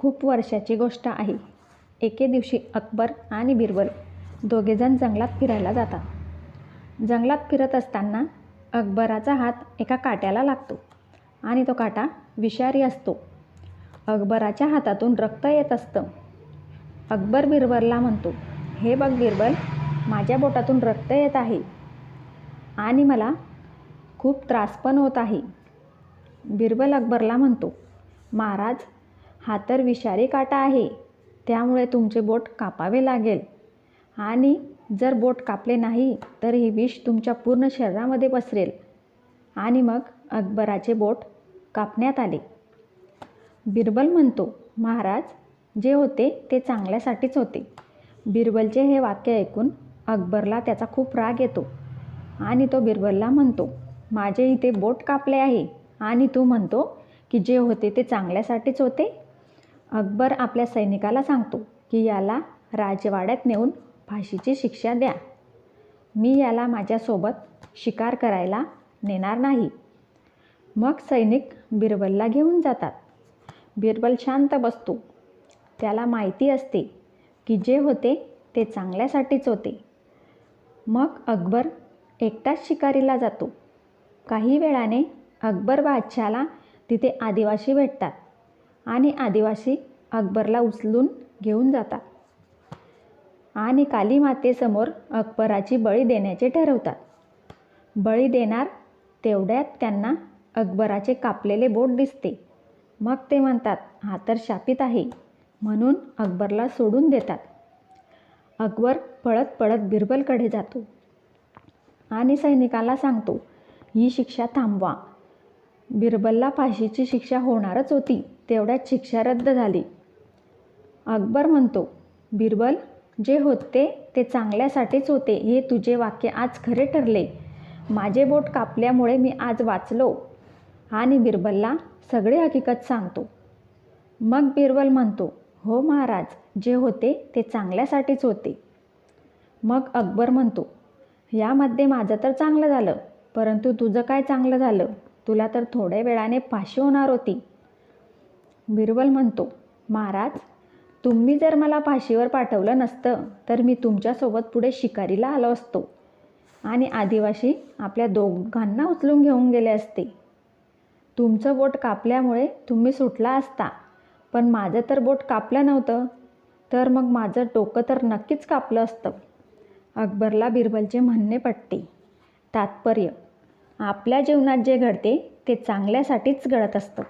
खूप वर्षाची गोष्ट आहे. एके दिवशी अकबर आणि बिरबल दोघेजण जंगलात फिरायला जातात. जंगलात फिरत असताना अकबराचा हात एका काट्याला लागतो आणि तो काटा विषारी असतो. अकबराच्या हातातून रक्त येत असतं. अकबर बिरबलला म्हणतो हे बघ बिरबल माझ्या बोटातून रक्त येत आहे आणि मला खूप त्रास पण होत आहे. बिरबल अकबरला म्हणतो महाराज हा तर विषारी काटा आहे. त्यामुळे तुमचे बोट कापावे लागेल. आणि जर बोट कापले नाही तर हे विष तुमच्या पूर्ण शरीरामध्ये पसरेल. आणि मग अकबराचे बोट कापण्यात आले. बिरबल म्हणतो महाराज जे होते ते चांगल्यासाठीच होते. बिरबलचे हे वाक्य ऐकून अकबरला त्याचा खूप राग येतो. आणि तो बिरबलला म्हणतो माझे इथे बोट कापले आहे. आणि तू म्हणतो की जे होते ते चांगल्यासाठीच होते? अकबर आपल्या सैनिकाला सांगतो की याला राजवाड्यात नेऊन फाशीची शिक्षा द्या. मी याला माझ्यासोबत शिकार करायला नेणार नाही. मग सैनिक बिरबलला घेऊन जातात. बिरबल शांत बसतो. त्याला माहिती असते की जे होते ते चांगल्यासाठीच होते. मग अकबर एकटाच शिकारीला जातो. काही वेळाने अकबर बादशाला तिथे आदिवासी भेटतात आणि आदिवासी अकबरला उचलून घेऊन जातात. आणि काली मातेसमोर अकबराची बळी देण्याचे ठरवतात. बळी देणार तेवढ्यात त्यांना अकबराचे कापलेले बोट दिसते. मग ते म्हणतात हा तर शापित आहे. म्हणून अकबरला सोडून देतात. अकबर पळत पळत बिरबलकडे जातो. आणि सैनिकाला सांगतो ही शिक्षा थांबवा. बिरबलला फाशीची शिक्षा होणारच होती. तेवढ्यात शिक्षा रद्द झाली. अकबर म्हणतो बिरबल जे होते ते चांगल्यासाठीच होते हे तुझे वाक्य आज खरे ठरले. माझे बोट कापल्यामुळे मी आज वाचलो. आणि बिरबलला सगळे हकीकत सांगतो. मग बिरबल म्हणतो हो महाराज जे होते ते चांगल्यासाठीच होते. मग अकबर म्हणतो यामध्ये माझं तर चांगलं झालं परंतु तुझं काय चांगलं झालं? तुला तर थोड्या वेळाने फाशी होणार होती. बिरबल म्हणतो महाराज तुम्ही जर मला फाशीवर पाठवलं नसतं तर मी तुमच्यासोबत पुढे शिकारीला आलो असतो. आणि आदिवासी आपल्या दोघांना उचलून घेऊन गेले असते. तुमचं बोट कापल्यामुळे तुम्ही सुटला असता पण माझं तर बोट कापलं नव्हतं तर मग माझं डोकं तर नक्कीच कापलं असतं. अकबरला बिरबलचे म्हणणे पटते. तात्पर्य आपल्या जीवनात जे घडते ते चांगल्यासाठीच घडत असतं.